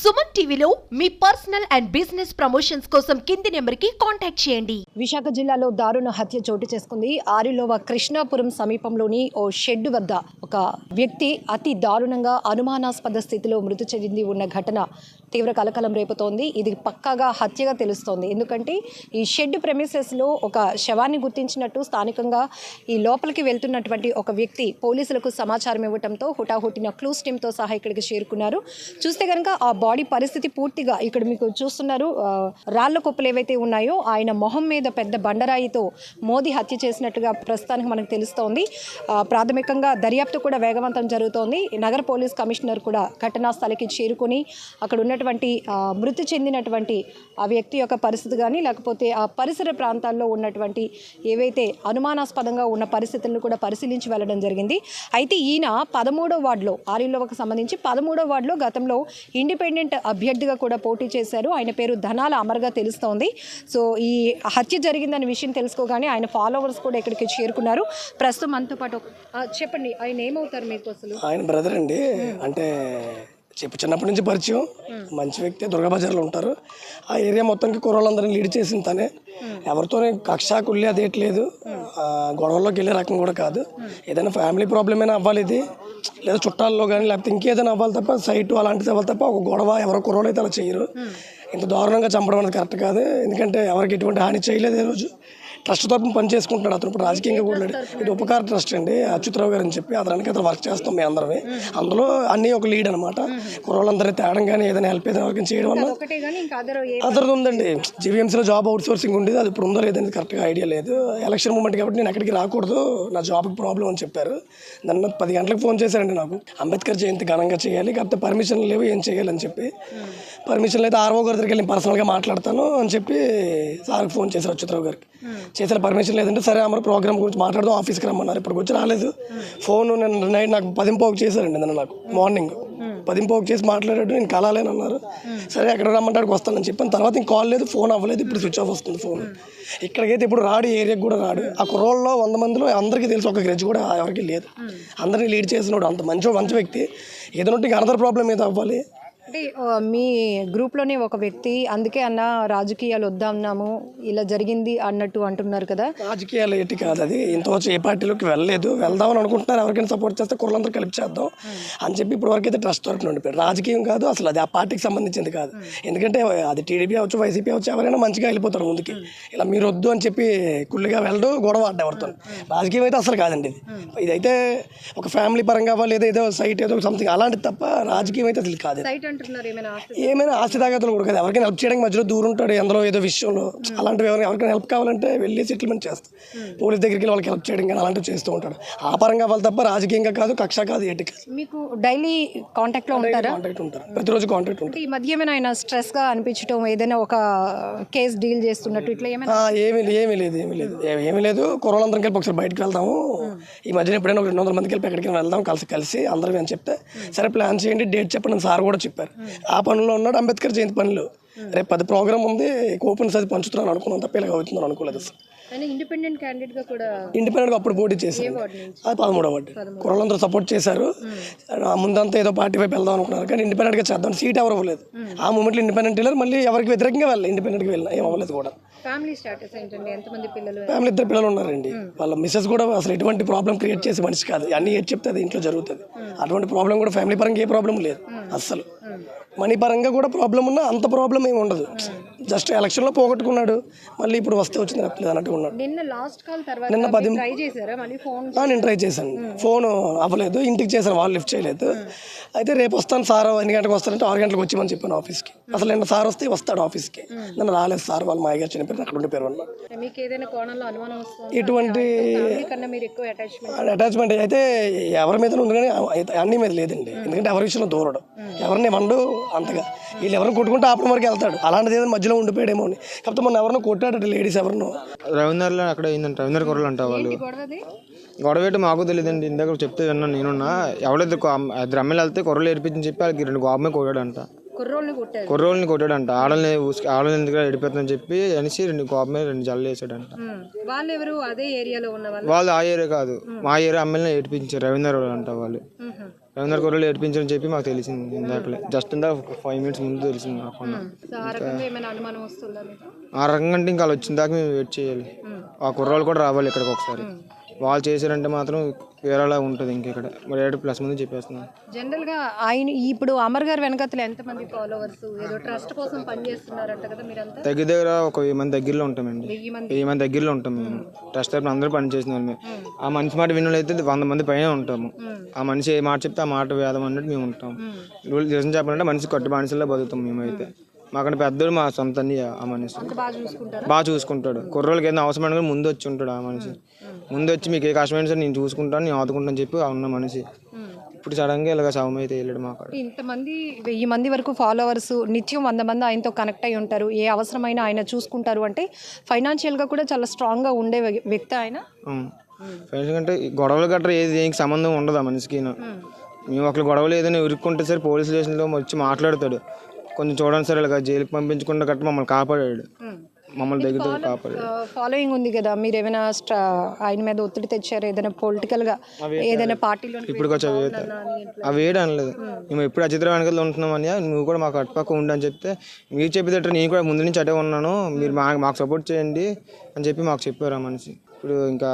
సుమన్ టీవీలో మీ personal and business promotions కోసం కింది నెంబర్కి కాంటాక్ట్ చేయండి. విశాఖ జిల్లాలో దారుణ హత్య చోటు చేసుకుంది. ఆరిలోవ కృష్ణాపురం సమీపంలోని ఓ షెడ్ వద్ద ఒక వ్యక్తి అతి దారుణంగా అనుమానాస్పద స్థితిలో మృతి చెంది ఉన్న ఘటన తీవ్ర కలకలం రేపుతోంది. ఇది పక్కాగా హత్యగా తెలుస్తోంది. ఎందుకంటే ఈ షెడ్ ప్రెమిసెస్లో ఒక శవాన్ని గుర్తించినట్టు స్థానికంగా ఈ లోపలికి వెళ్తున్నటువంటి ఒక వ్యక్తి పోలీసులకు సమాచారం ఇవ్వడంతో హుటాహుటిన క్లూస్ టీమ్తో సహా ఇక్కడికి చేరుకున్నారు. చూస్తే కనుక ఆ బాడీ పరిస్థితి పూర్తిగా ఇక్కడ మీకు చూస్తున్నారు. రాళ్ళ కుప్పలు ఏవైతే ఉన్నాయో ఆయన మొహం మీద పెద్ద బండరాయితో మోదీ హత్య చేసినట్టుగా ప్రస్తుతానికి మనకు తెలుస్తోంది. ప్రాథమికంగా దర్యాప్తు కూడా వేగవంతం జరుగుతోంది. నగర పోలీస్ కమిషనర్ కూడా ఘటనా స్థలికి చేరుకుని అక్కడ ఉన్నటువంటి మృతి చెందినటువంటి ఆ వ్యక్తి యొక్క పరిస్థితి కానీ లేకపోతే ఆ పరిసర ప్రాంతాల్లో ఉన్నటువంటి ఏవైతే అనుమానాస్పదంగా ఉన్న పరిస్థితులను కూడా పరిశీలించి వెళ్ళడం జరిగింది. అయితే ఈయన పదమూడో వార్డులో ఆరిలోకి సంబంధించి పదమూడో వార్డులో గతంలో ఇండిపెండెంట్ అభ్యర్థిగా కూడా పోటీ చేశారు. ఆయన పేరు ధనాల అమర్గా తెలుస్తోంది. సో ఈ హత్య జరిగిందనే విషయం తెలుసుకోగానే ఆయన ఫాలోవర్స్ కూడా ఇక్కడికి చేరుకున్నారు. ప్రస్తుతం మనతో పాటు చెప్పండి ఆయన ఏమవుతారు మీకు అసలు? ఆయన బ్రదర్ అండి. అంటే చెప్పు చిన్నప్పటి నుంచి పరిచయం. మంచి వ్యక్తి దుర్గాబజార్లో ఉంటారు. ఆ ఏరియా మొత్తానికి కుర్రోళ్ళందరినీ లీడ్ చేసింది తనే. ఎవరితోనే కక్ష కుళ్ళి అదేట్లేదు గొడవల్లోకి వెళ్ళే రకం కూడా కాదు. ఏదైనా ఫ్యామిలీ ప్రాబ్లం అయినా అవ్వాలి ఇది. లేదా చుట్టాల్లో కానీ లేకపోతే ఇంకేదైనా అవ్వాలి తప్ప సైట్ అలాంటిది అవ్వాలి తప్ప ఒక గొడవ ఎవరో కుర్రోళ్ళు అయితే అలా చేయరు. ఇంత దారుణంగా చంపడం అనేది కరెక్ట్ కాదు. ఎందుకంటే ఎవరికి ఎటువంటి హాని చేయలేదు ఈ రోజు. ట్రస్ట్ తరపున పని చేసుకుంటున్నాడు. అతను ఇప్పుడు రాజకీయంగా కూడా ఇది ఉపకార ట్రస్ట్ అండి. అచ్యుతరావు గారు అని చెప్పి అతనికి అతను వర్క్ చేస్తాం మేము అందరమే. అందులో అన్నీ ఒక లీడ్ అనమాట కుర్రోళ్ళందరినీ తేడం కానీ ఏదైనా హెల్ప్ ఏదైనా ఎవరికైనా చేయడం వల్ల అదర్ ఉందండి. జీవీఎంసీలో జాబ్ అవుట్ సోర్సింగ్ ఉండేది. అది ఇప్పుడు ఉందో లేదనేది కరెక్ట్గా ఐడియా లేదు. ఎలక్షన్ మూమెంట్ కాబట్టి నేను ఎక్కడికి రాకూడదు. నా జాబ్కి ప్రాబ్లం అని చెప్పారు. నన్ను పది గంటలకు ఫోన్ చేశారండి నాకు. అంబేద్కర్ జయంతి ఘనంగా చేయాలి. కాకపోతే పర్మిషన్ లేవు. ఏం చేయాలి అని చెప్పి. పర్మిషన్ అయితే ఆర్ఓ గారి దగ్గరికి వెళ్ళి పర్సనల్గా మాట్లాడతాను అని చెప్పి సార్కి ఫోన్ చేశారు అచ్యుతరావు గారికి. చేసిన పర్మిషన్ లేదంటే సరే అమ్మ ప్రోగ్రామ్ గురించి మాట్లాడదాం ఆఫీస్కి రమ్మన్నారు. ఇప్పటికి వచ్చి రాలేదు. ఫోన్ నేను నైట్ నాకు పదింపోకు చేశారండి నిన్న నాకు మార్నింగ్ పదింపోకు చేసి మాట్లాడాడు నేను కలాలేని అన్నారు. సరే ఎక్కడ రమ్మంటాడికి వస్తానని చెప్పాను. తర్వాత ఇంక కాల్ లేదు ఫోన్ అవ్వలేదు ఇప్పుడు స్విచ్ ఆఫ్ వస్తుంది ఫోన్ ఇక్కడికైతే ఇప్పుడు రాడు ఏరియాకి కూడా రాడు. ఆ కుర్రోల్లో వంద మందిలో అందరికీ తెలుసు ఒక గ్రెజ్ కూడా ఎవరికి లేదు. అందరినీ లీడ్ చేసినోడు అంత మంచి మంచి వ్యక్తి. ఏదైనా ఉంటే ఇంకా అనదర్ ప్రాబ్లం ఏదో అవ్వాలి. అంటే మీ గ్రూప్లోనే ఒక వ్యక్తి అందుకే అన్న రాజకీయాలు వద్దామన్నాము ఇలా జరిగింది అన్నట్టు అంటున్నారు కదా. రాజకీయాలు ఏంటి కాదు అది. ఇంతవరకు ఏ పార్టీలోకి వెళ్ళలేదు. వెళ్దామని అనుకుంటున్నారు. ఎవరికైనా సపోర్ట్ చేస్తే కుర్రలందరూ కలిపి చేద్దాం అని చెప్పి ఇప్పుడు వరకు అయితే ట్రస్ట్ తరపున ఉండిపోయారు. రాజకీయం కాదు అసలు అది. ఆ పార్టీకి సంబంధించింది కాదు. ఎందుకంటే అది టీడీపీ అవచ్చు వైసీపీ అవచ్చు ఎవరైనా మంచిగా వెళ్ళిపోతారు ముందుకి. ఇలా మీరు వద్దు అని చెప్పి కుళ్ళిగా వెళ్ళడు గొడవ ఆడ్డ ఎవరితో రాజకీయం అయితే అసలు కాదండి ఇది. ఇదైతే ఒక ఫ్యామిలీ పరంగా లేదా ఏదో సైట్ ఏదో సంథింగ్ అలాంటిది తప్ప రాజకీయం అయితే అసలు కాదు. ఏమైనా ఆస్తి తాగతులు కూడా కాదు. ఎవరికైనా హెల్ప్ చేయడానికి మధ్యలో దూరం ఉంటాడు ఎందులో ఏదో విషయంలో. అలాంటివి ఎవరైనా ఎవరికైనా హెల్ప్ కావాలంటే వెళ్ళి సెటిల్మెంట్ చేస్తాం. పోలీస్ దగ్గరికి వెళ్ళి వాళ్ళకి హెల్ప్ చేయడం కానీ అలాంటివి చేస్తూ ఉంటాడు. ఆ పరంగా వాళ్ళు తప్ప రాజకీయంగా కాదు కక్ష కాదు ఏటి మీకు డైలీ కాంటాక్ట్లో ఉంటారా? కాంటాక్ట్ ఉంటారు. ప్రతిరోజు కాంటాక్ట్ ఉంటారు. అంటే ఈ మధ్య ఏమైనా ఆయన స్ట్రెస్గా అనిపించడం ఏదైనా ఒక కేసు డీల్ చేస్తున్నట్టు ఇట్లా ఏమైనా? ఏమీ లే- ఏమీ లేదు ఏమీ లేదు. ఏమీ లేదు. కుర్రోళ్ళందరం కలిపి ఒకసారి బయటకు వెళ్దాము. ఈ మధ్యన ఎప్పుడైనా ఒక రెండు వందల మంది కలిపి ఎక్కడికి వెళ్దాం కలిసి కలిసి అందరం అని చెప్తే సరే ప్లాన్ చేయండి డేట్ చెప్పండి సార్ కూడా చెప్పారు. ఆ పనిలో ఉన్నాడు అంబేద్కర్ జయంతి పనులు. రేపు పది ప్రోగ్రామ్ ఉంది కూపన్స్ అది పంచుతున్నాను అనుకున్నాను తప్ప ఇలా అవుతుందని అనుకోలేదు అసలు ఆయన ఇండిపెండెంట్ క్యాండిడేట్గా కూడా ఇండిపెండెంట్ అప్పుడు పోటీ చేశారు అది పదమూడవ వార్డు. కుర్రలందరూ సపోర్ట్ చేశారు. ఆ ముందంతా ఏదో పార్టీ వైపు వెళ్దాం అనుకున్నారు కానీ ఇండిపెండెంట్గా చేద్దాం సీట్ ఎవరు అవ్వలేదు. ఆ మూమెంట్లో ఇండిపెండెంట్ వెళ్ళారు మళ్ళీ ఎవరికి వ్యతిరేకంగా వెళ్ళాలి ఇండిపెండెంట్గా వెళ్ళినా ఏం అవ్వలేదు కూడా. ఫ్యామిలీ స్టాటస్ ఏంటండి? ఎంతమంది పిల్లలు? ఫ్యామిలీ ఇద్దరు పిల్లలు ఉన్నారండి. వాళ్ళ మిస్సెస్ కూడా అసలు ఎటువంటి ప్రాబ్లం క్రియేట్ చేసే మనిషి కాదు. అన్ని ఏది చెప్తే అది ఇంట్లో జరుగుతుంది. అటువంటి ప్రాబ్లం కూడా ఫ్యామిలీ పరంగా ఏ ప్రాబ్లం లేదు. అస్సలు. మనీ పరంగా కూడా ప్రాబ్లం ఉన్నా అంత ప్రాబ్లం ఏమి ఉండదు. జస్ట్ ఎలక్షన్లో పోగొట్టుకున్నాడు. మళ్ళీ ఇప్పుడు వస్తే వచ్చింది తప్పలేదు అన్నట్టు ఉన్నాడు. నిన్న లాస్ట్ కాల్ తర్వాత నిన్న పది ట్రై చేశారా? మళ్ళీ ఫోన్ ఆ, నేను ట్రై చేశాను. ఫోన్ అవ్వలేదు. ఇంటికి చేశాను వాళ్ళు లిఫ్ట్ చేయలేదు. అయితే రేపు వస్తాను సార్ ఎన్ని గంటలకు వస్తారంటే ఆరు గంటలకు వచ్చి చెప్పాను ఆఫీస్కి. అసలు నిన్న సార్ వస్తే వస్తాడు ఆఫీస్కి. నన్ను రాలేదు సార్ వాళ్ళు మా అయ్యారు చనిపోయారు అక్కడ ఉండిపోయారు అన్న మీకు ఏదైనా కోణంలో అనుమానం వస్తుంది? ఇటువంటి అటాచ్మెంట్ అయితే ఎవరి మీద ఉంది కానీ అన్ని మీద లేదండి. ఎందుకంటే ఎవరి విషయంలో దూరడు. ఎవరిని వండు అంతగా. వీళ్ళు ఎవరిని కొట్టుకుంటే ఆపడం వరకు వెళ్తాడు. అలాంటిది ఏదైనా మధ్యలో ఉండిపోయాడేమో అని. కాకపోతే మొన్న ఎవరినో కొట్టాడు లేడీస్ ఎవరినో. రవీందర్లో అక్కడ అయిందంట రవీందర్ కొరలు అంట వాళ్ళు. గొడవ ఏంటో మాకు తెలియదండి ఇందాక చెప్తే విన్నాను నేనున్నా. ఎవరైతే ఇద్దరు అమ్మాయిలు వెళ్తే కొర్రలు ఏడిపించని చెప్పి వాళ్ళకి రెండు గోపమే కొట్టాడంట. కుర్రోళ్ళని కొట్టాడంట. ఆడల్ని ఆడల్ని ఎందుకు ఎడిపోతుందని చెప్పి అనేసి రెండు కోపమే రెండు జల్లు వేసాడంట. వాళ్ళు ఎవరు? అదే ఏరియాలో ఉన్న వాళ్ళు? వాళ్ళు ఆ ఏరియా కాదు. మా ఏరియా అమ్మాయిని ఏడిపించారు రవీందర్ వాళ్ళు అంట వాళ్ళు. రవీంద్ర కొర్రలు ఏడిపించారని చెప్పి మాకు తెలిసింది ఇందాకలే జస్ట్ ఇందా ఫైవ్ మినిట్స్ ముందు తెలిసింది సో ఆ రకంగా ఏమైనా అనుమానం వస్తుందా మీకు? ఆ రకంగా అంటే ఇంకా వాళ్ళు వచ్చిన దాకా మేము వెయిట్ చేయాలి. ఆ కుర్రాళ్ళు కూడా రావాలి ఇక్కడికి ఒకసారి. వాళ్ళు చేశారంటే మాత్రం వేరేలా ఉంటుంది ఇంక ఇక్కడ. మరి ఏడు ప్లస్ ముందు చెప్పేస్తున్నాను. జనరల్గా ఆయన ఇప్పుడు అమర్ గారు వెనకతలు ఎంతమంది ఫాలోవర్స్? ఏదో ట్రస్ట్ కోసం పనిచేస్తున్నారంట కదా మీరంతా? దగ్గర దగ్గర ఒక వెయ్యి మంది దగ్గరలో ఉంటామండి వెయ్యి మంది. దగ్గరలో ఉంటాం మేము. ట్రస్ట్ తరపున అందరూ పని చేసిన వాళ్ళమే ఆ మనిషి మాట విన్న అయితే వంద మంది పైన ఉంటాము. ఆ మనిషి ఏ మాట చెప్తే ఆ మాట వేదం అన్నట్టు మేము ఉంటాం. రూల్ చేసిన చెప్పాలంటే మనిషి కట్టు బానిసల్లో బతుకుతాం మేమైతే. మాకంటే పెద్దోడు మా సొంత ఆ మనిషి. బాగా చూసుకుంటాడు. కుర్రోళ్ళకి ఏదైనా అవసరమైన ముందు వచ్చి ఉంటాడు ఆ మనిషి. ముందు వచ్చి మీకు ఏ కష్టమైన సరే నేను చూసుకుంటాను నేను ఆదుకుంటాను చెప్పి ఉన్న మనిషి. ఇప్పుడు సడన్గా ఇలాగ శవం అయితే వెళ్ళాడు మా కాడ. ఇంతమంది వెయ్యి మంది వరకు ఫాలోవర్స్ నిత్యం వంద మంది ఆయనతో కనెక్ట్ అయి ఉంటారు. ఏ అవసరమైనా ఆయన చూసుకుంటారు అంటే ఫైనాన్షియల్గా కూడా చాలా స్ట్రాంగ్గా ఉండే వ్య- వ్యక్తి ఆయన. అంటే గొడవలు గట్రా ఏది దేనికి సంబంధం ఉండదు ఆ మనిషికి మేము ఒకరు గొడవలు ఏదైనా ఉరుక్కుంటే సరే పోలీస్ స్టేషన్లో వచ్చి మాట్లాడతాడు. కొంచెం చూడండి సార్ ఇలాగ జైలుకి పంపించకుండా గట్రా మమ్మల్ని కాపాడాడు. మమ్మల్ని దగ్గర కాపాడాడు ఫాలోయింగ్ ఉంది కదా మీరు ఏమైనా ఆయన మీద ఒత్తిడి తెచ్చారు? ఏదైనా పొలిటికల్గా ఏదైనా పార్టీలో ఇప్పుడు అవి వేయడం అనలేదు మేము ఎప్పుడు అచిత్ర వెనకలు ఉంటున్నామని నువ్వు కూడా మాకు అటుపక్క ఉండు అని చెప్తే మీరు చెప్పేదట నేను కూడా ముందు నుంచి అటే ఉన్నాను. మీరు మా మాకు సపోర్ట్ చేయండి అని చెప్పి మాకు చెప్పారు ఆ మనిషి. ఇప్పుడు ఇంకా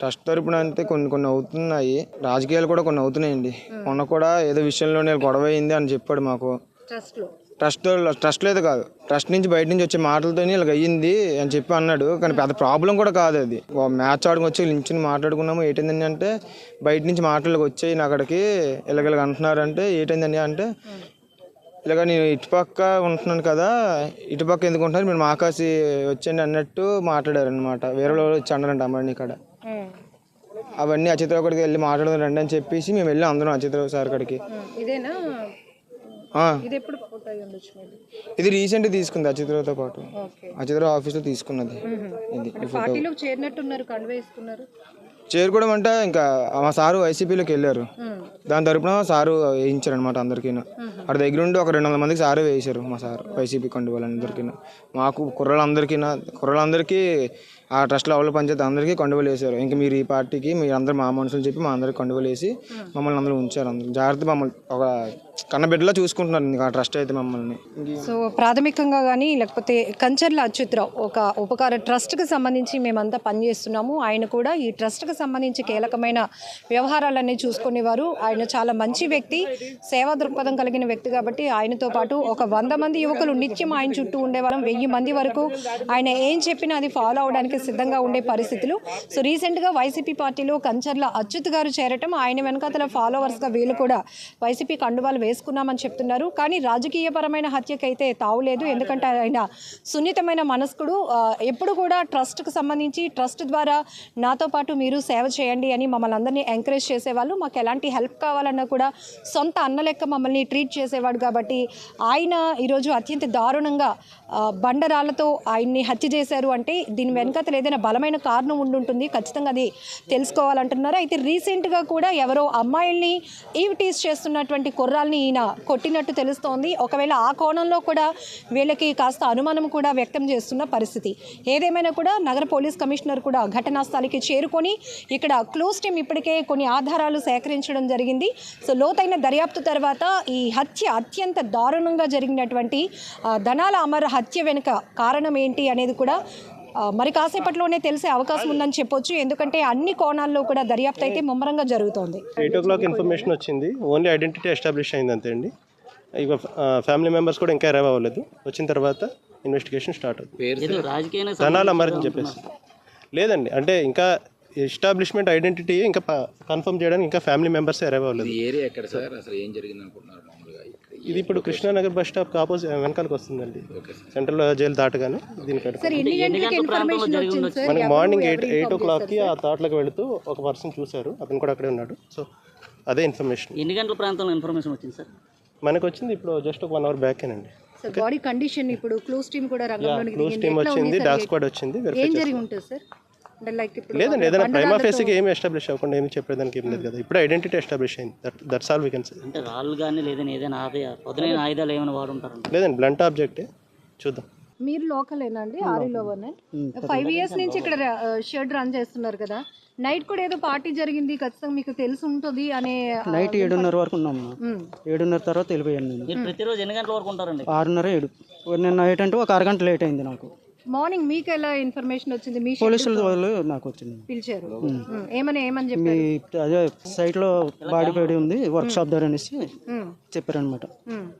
ట్రస్ట్ తరపున అంటే కొన్ని కొన్ని అవుతున్నాయి. రాజకీయాలు కూడా కొన్ని అవుతున్నాయండి. మొన్న కూడా ఏదో విషయంలో నేను గొడవ అయింది అని చెప్పాడు మాకు. ట్రస్ట్లో ట్రస్ట్ ట్రస్ట్ లేదు కాదు. ట్రస్ట్ నుంచి బయట నుంచి వచ్చే మాటలతో ఇలా అయ్యింది అని చెప్పి అన్నాడు. కానీ పెద్ద ప్రాబ్లం కూడా కాదు అది. మ్యాచ్ ఆడుకుని వచ్చి నించుని మాట్లాడుకున్నాము. ఏంటండి అంటే బయట నుంచి మాటలు వచ్చాయి నా అక్కడికి ఇలాగ అంటున్నారంటే ఏంటండి అంటే ఇలాగ నేను ఇటుపక్క ఉంటున్నాను కదా ఇటుపక్క ఎందుకు ఉంటున్నారు? మీరు మాకాసి వచ్చండి అన్నట్టు మాట్లాడారు అనమాట వేరే వాళ్ళు వచ్చి అన్నారంట అమ్మని ఇక్కడ. అవన్నీ అచిత్రావు కాడికి వెళ్ళి మాట్లాడదాం రండి అని చెప్పేసి మేము వెళ్ళి అందరం అచిత్రావు సార్ కాడికి. ఇదేనా? ఇది ఎప్పుడు ఫోటో అయి ఉండొచ్చు మేబీ ఇది రీసెంట్ తీసుకుంది అచిత్రతో పాటు. అచిత్ర తీసుకున్నది. ఇది చేరినట్టున్నారు కండువా వేసుకున్నారు? చేరుకోవడం అంటే ఇంకా మా సారు వైసీపీలోకి వెళ్ళారు. దాని తరపున సారు వేయించారు అనమాట అందరికీ అక్కడ దగ్గర ఉండి ఒక రెండు వందల మందికి సారే వేయించారు మా సార్ వైసీపీ కండు వాళ్ళందరికీ మాకు కుర్రలందరికీ కుర్రలందరికీ ఆ ట్రస్ట్లో వాళ్ళు పంచాయతీ అందరికీ కొండవలు వేశారు ఇంకా మీరు ఈ పార్టీకి మీరు అందరు మా మనుషులు చెప్పి మా అందరికి కొండవలు వేసి మమ్మల్ని అందరూ ఉంచారు అందరూ. జాగ్రత్త మమ్మల్ని ఒక కన్నబిడ్డలా చూసుకుంటున్నారు ఇంకా ఆ ట్రస్ట్ అయితే మమ్మల్ని. సో ప్రాథమికంగా కానీ లేకపోతే కంచర్ల అచ్యుతరావు ఒక ఉపకార ట్రస్ట్కి సంబంధించి మేమంతా పనిచేస్తున్నాము. ఆయన కూడా ఈ ట్రస్ట్కి సంబంధించి కీలకమైన వ్యవహారాలన్నీ చూసుకునేవారు. ఆయన చాలా మంచి వ్యక్తి సేవా దృక్పథం కలిగిన వ్యక్తి కాబట్టి ఆయనతో పాటు ఒక వంద మంది యువకులు నిత్యం ఆయన చుట్టూ ఉండేవారం వెయ్యి మంది వరకు ఆయన ఏం చెప్పినా అది ఫాలో అవడానికి సిద్ధంగా ఉండే పరిస్థితులు. సో రీసెంట్గా వైసీపీ పార్టీలో కంచర్ల అచ్యుత్ గారు చేరటం ఆయన వెనకాతల ఫాలోవర్స్గా వీళ్ళు కూడా వైసీపీ కండువాలు వేసుకున్నామని చెప్తున్నారు. కానీ రాజకీయపరమైన హత్యకైతే తావులేదు. ఎందుకంటే ఆయన సున్నితమైన మనస్కుడు. ఎప్పుడు కూడా ట్రస్ట్కు సంబంధించి ట్రస్ట్ ద్వారా నాతో పాటు మీరు సేవ చేయండి అని మమ్మల్ని అందరినీ ఎంకరేజ్ చేసేవాళ్ళు. మాకు ఎలాంటి హెల్ప్ కావాలన్నా కూడా సొంత అన్న లెక్క మమ్మల్ని ట్రీట్ చేసేవాడు కాబట్టి ఆయన ఈరోజు అత్యంత దారుణంగా ఆ, బండరాళ్ళతో ఆయన్ని హత్య చేశారు అంటే దీని వెనకాతల ఏదైనా బలమైన కారణం ఉండుంటుంది ఖచ్చితంగా అది తెలుసుకోవాలంటున్నారు. అయితే రీసెంట్గా కూడా ఎవరో అమ్మాయిల్ని ఈవ్ టీస్ చేస్తున్నటువంటి కుర్రాల్ని ఈయన కొట్టినట్టు తెలుస్తోంది. ఒకవేళ ఆ కోణంలో కూడా వీళ్ళకి కాస్త అనుమానం కూడా వ్యక్తం చేస్తున్న పరిస్థితి. ఏదేమైనా కూడా నగర పోలీస్ కమిషనర్ కూడా ఘటనా స్థలికి చేరుకొని ఇక్కడ క్లోజ్ టీమ్ ఇప్పటికే కొన్ని ఆధారాలు సేకరించడం జరిగింది. సో లోతైన దర్యాప్తు తర్వాత ఈ హత్య అత్యంత దారుణంగా జరిగినటువంటి ధనాల అమర హత్య వెనుక కారణం ఏంటి అనేది కూడా మరి కాసేపట్లోనే తెలిసే అవకాశం ఉందని చెప్పొచ్చు. ఎందుకంటే అన్ని కోణాల్లో కూడా దర్యాప్తు అయితే ముమ్మరంగా జరుగుతోంది. ఎయిట్ ఓ క్లాక్ ఇన్ఫర్మేషన్ వచ్చింది. ఓన్లీ ఐడెంటిటీ ఎస్టాబ్లిష్ అయింది అంతే అండి. ఇక ఫ్యామిలీ మెంబర్స్ కూడా ఇంకా అరైవ్ అవ్వలేదు. వచ్చిన తర్వాత ఇన్వెస్టిగేషన్ స్టార్ట్ అవుతుంది. ధనాలు అమ్మారని చెప్పేసి. లేదండి అంటే ఇంకా ఎస్టాబ్లిష్మెంట్ ఐడెంటిటీ ఇంకా కన్ఫర్మ్ చేయడానికి ఇంకా ఫ్యామిలీ మెంబర్స్ అరైవ్ అవ్వలేదు. ఈ ఏరియా ఎక్కడ సార్? అసలు ఏం జరిగింది అనుకుంటున్నారు ఇది ఇప్పుడు కృష్ణానగర్ బస్ స్టాప్ ఆపోజిట్ వెనకాలకు వస్తుందండి. సెంట్రల్ జైలు దాటగానే దీనికి మనకి మార్నింగ్ ఎయిట్ ఎయిట్ ఓ క్లాక్కి ఆ తాట్లకు వెళుతూ ఒక పర్సన్ చూశారు. అతను కూడా అక్కడే ఉన్నాడు. సో అదే ఇన్ఫర్మేషన్ ఎన్ని గంటల ప్రాంతంలో ఇన్ఫర్మేషన్ వచ్చింది సార్? మనకు వచ్చింది ఇప్పుడు జస్ట్ ఒక వన్ అవర్ బ్యాకేనండి సార్ బాడీ కండిషన్ ఇప్పుడు క్లోజ్ టీమ్ కూడా రంగంలోకి క్లోజ్ దిగింది. టీమ్ వచ్చింది? డాక్ స్క్వాడ్ వచ్చింది ఏం జరిగి ఉంటుంది సార్? అంటే లైక్ ఇప్పుడు లేదండి ఏదైనా ప్రైమా ఫేస్కి ఏమి ఎస్టాబ్లిష్ అవ్వకుండా ఏమి చెప్పేదానికి ఏం లేదు కదా. ఇప్పుడు ఐడెంటిటీ ఎస్టాబ్లిష్ అయింది. That that's all we can say అంటే రాళ్ళు కానీ లేదని ఏదైనా ఆదాయ పదునైన ఆయుధాలు ఏమైనా వాడుంటారంట. లేదండి బ్లంట్ ఆబ్జెక్టే చూద్దాం. మీరు లోకలేనా అండి? ఆరిలోనే ఫైవ్ ఇయర్స్ నుంచి ఇక్కడ షెడ్ రన్ చేస్తున్నారు కదా. నైట్ కూడా ఏదో పార్టీ జరిగింది ఖచ్చితంగా మీకు తెలిసి ఉంటుంది అనే నైట్ ఏడున్నర వరకు ఉన్నాం మ్మ్. ఏడున్నర తర్వాత వెళ్ళిపోయాను నేను. ప్రతిరోజు ఎన్ని గంటల వరకు ఉంటారండి? ఆరున్నర ఏడు. నిన్న నైట్ అంటే ఒక అరగంట లేట్ అయింది నాకు. మార్నింగ్ మీకు ఎలా ఇన్ఫర్మేషన్ వచ్చింది? మీ పోలీసుల వాళ్ళు నాకు వచ్చింది. పిలిచారు. ఏమని ఏమని మీ చెప్పారు? అదే సైట్లో బాడీ పడి ఉంది వర్క్ షాప్ దగ్గర అనేసి. చెప్పారనమాట.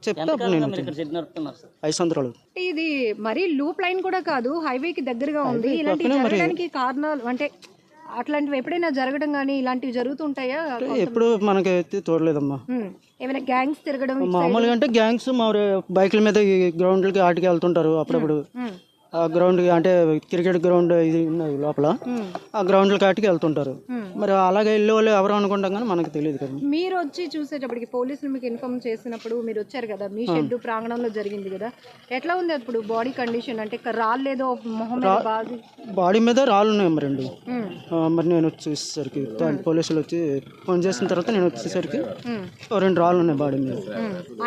చెప్తే అప్పుడు నేను ఐదు సంవత్సరాలు. అంటే ఇది మరీ లూప్ లైన్ కూడా కాదు హైవే కి దగ్గరగా ఉంది. ఇలాంటివి జరగడానికి కారణాలు అంటే అట్లాంటివి ఎప్పుడైనా జరగడం కానీ ఇలాంటివి జరుగుతుంటాయా? ఎప్పుడు మనకి అయితే తోడలేదమ్మా. మ్మ్. ఏమైనా గ్యాంగ్స్ తిరగడం? మామూలుగా అంటే గ్యాంగ్స్ మా బైకుల మీద ఈ గ్రౌండ్లకి ఆటికి వెళ్తుంటారు అప్పుడప్పుడు. ఆ గ్రౌండ్ అంటే క్రికెట్ గ్రౌండ్ ఇది ఉన్నది లోపల. ఆ గ్రౌండ్లకి ఆటికి వెళ్తుంటారు. మరి అలాగే వెళ్ళే వాళ్ళు ఎవరు అనుకుంటాం కానీ మనకు తెలియదు కదా. మీరు వచ్చి చూసేటప్పటికి పోలీసులు మీకు ఇన్ఫార్మ్ చేసినప్పుడు మీరు వచ్చారు కదా మీ షెడ్ ప్రాంగణంలో జరిగింది కదా. ఎట్లా ఉంది అప్పుడు బాడీ కండిషన్ అంటే రాళ్ళేదో మొహం బాడీ మీద రాళ్ళు ఉన్నాయి మరి. ఆ, మరి నేను వచ్చేసరికి పోలీసులు వచ్చి ఫోన్ చేసిన తర్వాత నేను వచ్చేసరికి రెండు రాళ్ళు ఉన్నాయి బాడీ మీద.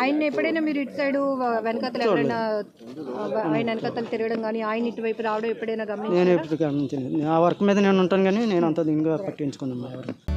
ఆయన ఎప్పుడైనా మీరు ఇటు సైడ్ వెనకతలు ఎవరైనా ఆయన వెనకతలు తిరగడం కానీ ఆయన ఇటువైపు రావడం ఎప్పుడైనా గమనించారు? నేను ఎప్పుడు గమనించలేదు. ఆ వర్క్ మీద నేను ఉంటాను కానీ నేను అంత దీనిగా పట్టించుకున్నాను